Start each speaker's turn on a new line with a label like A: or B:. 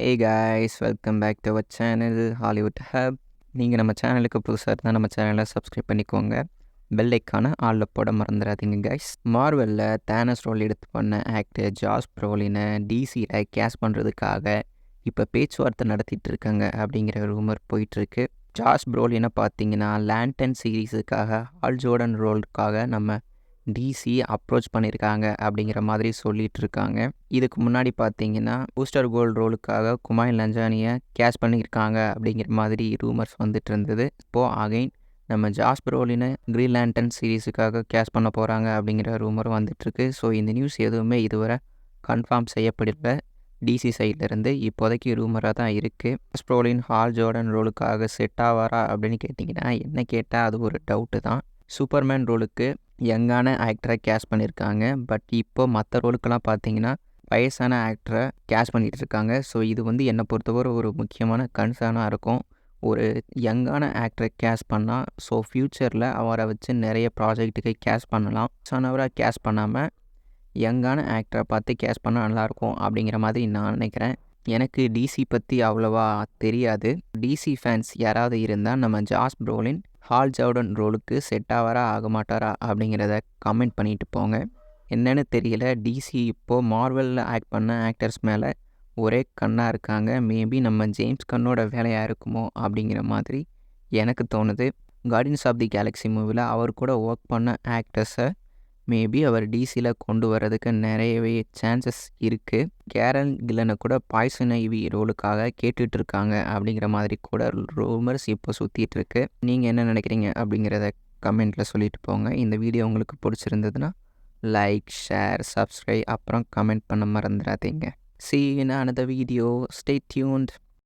A: Hey guys welcome back to our channel Hollywood hub நீங்கள் நம்ம சேனலுக்கு புதுசாக இருந்தால் நம்ம சேனலை சப்ஸ்கிரைப் பண்ணிக்கோங்க. வெள்ளைக்கான ஆளில் போட மறந்துடாதீங்க கைஸ் மார்வெல்லில் தேனஸ் ரோல் எடுத்து பண்ண ஆக்டர் ஜாஸ் ப்ரோலினை டிசியில் கேஸ் பண்ணுறதுக்காக இப்போ பேச்சுவார்த்தை நடத்திட்டு இருக்காங்க அப்படிங்கிற ரூமர் போயிட்டுருக்கு. ஜாஸ் ப்ரோலினை பார்த்தீங்கன்னா லேண்டன் சீரீஸுக்காக ஆல் ஜோர்டன் ரோலுக்காக நம்ம டிசி அப்ரோச் பண்ணியிருக்காங்க அப்படிங்கிற மாதிரி சொல்லிட்டு இருக்காங்க இதுக்கு முன்னாடி பார்த்தீங்கன்னா பூஸ்டர் கோல்டு ரோலுக்காக குமாய் லஞ்சானியை கேஷ் பண்ணியிருக்காங்க அப்படிங்கிற மாதிரி ரூமர்ஸ் வந்துட்டு இருந்தது இப்போது அகைன் நம்ம ஜாஸ் ப்ரோலினை க்ரீன் லேண்டன் சீரீஸுக்காக கேஷ் பண்ண போகிறாங்க அப்படிங்கிற ரூமர் வந்துட்டுருக்கு. ஸோ இந்த நியூஸ் எதுவுமே இதுவரை கன்ஃபார்ம் செய்யப்படல. டிசி சைட்லேருந்து இப்போதைக்கு ரூமராக தான் இருக்குது ஸ்ப்ரோலின் ஹால் ஜோர்டன் ரோலுக்காக செட் ஆவாரா அப்படின்னு கேட்டிங்கன்னா என்ன கேட்டால் அது ஒரு டவுட்டு தான். சூப்பர்மேன் ரோலுக்கு யங்கான ஆக்டரை கேஷ் பண்ணியிருக்காங்க பட் இப்போ மற்ற ரோலுக்கெல்லாம் பார்த்தீங்கன்னா வயசான ஆக்டரை கேஷ் பண்ணிகிட்டு இருக்காங்க ஸோ இது வந்து என்னை பொறுத்தவரை ஒரு முக்கியமான கன்சர்னாக இருக்கும். ஒரு யங்கான ஆக்டரை கேஷ் பண்ணால் ஸோ ஃப்யூச்சரில் அவரை வச்சு நிறைய ப்ராஜெக்ட்டுக்கு கேஷ் பண்ணலாம். சனவராக கேஷ் பண்ணாமல் யங்கான ஆக்டரை பார்த்து கேஷ் பண்ணால் நல்லாயிருக்கும் அப்படிங்கிற மாதிரி நான் நினைக்கிறேன். எனக்கு டிசி பற்றி அவ்வளோவா தெரியாது. டிசி ஃபேன்ஸ் யாராவது இருந்தால் நம்ம ஜாஸ் ப்ரோலின் ஹால் ஜவுடன் ரோலுக்கு செட் ஆவாரா ஆக மாட்டாரா அப்படிங்கிறத கமெண்ட் பண்ணிட்டு போங்க. என்னென்னு தெரியல டிசி இப்போது மார்வலில் ஆக்ட் பண்ண ஆக்டர்ஸ் மேலே ஒரே கண்ணாக இருக்காங்க. மேபி நம்ம ஜேம்ஸ் கண்ணோட வேலையாக இருக்குமோ அப்படிங்கிற மாதிரி எனக்கு தோணுது. கார்டியன்ஸ் ஆஃப் தி கேலக்ஸி மூவியில் அவர் கூட ஒர்க் பண்ண ஆக்டர்ஸை மேபி அவர் டிசியில் கொண்டு வர்றதுக்கு நிறையவே சான்சஸ் இருக்குது கேரன் கில்லனை கூட பாய்சன் ஐவி ரோலுக்காக கேட்டுட்ருக்காங்க அப்படிங்கிற மாதிரி கூட ரூமர்ஸ் இப்போ சுற்றிட்டுருக்கு நீங்கள் என்ன நினைக்கிறீங்க அப்படிங்கிறத கமெண்ட்டில் சொல்லிட்டு போங்க. இந்த வீடியோ உங்களுக்கு பிடிச்சிருந்ததுன்னா லைக் ஷேர் சப்ஸ்கிரைப் அப்புறம் கமெண்ட் பண்ண மறந்துடாதீங்க. See in another video stay tuned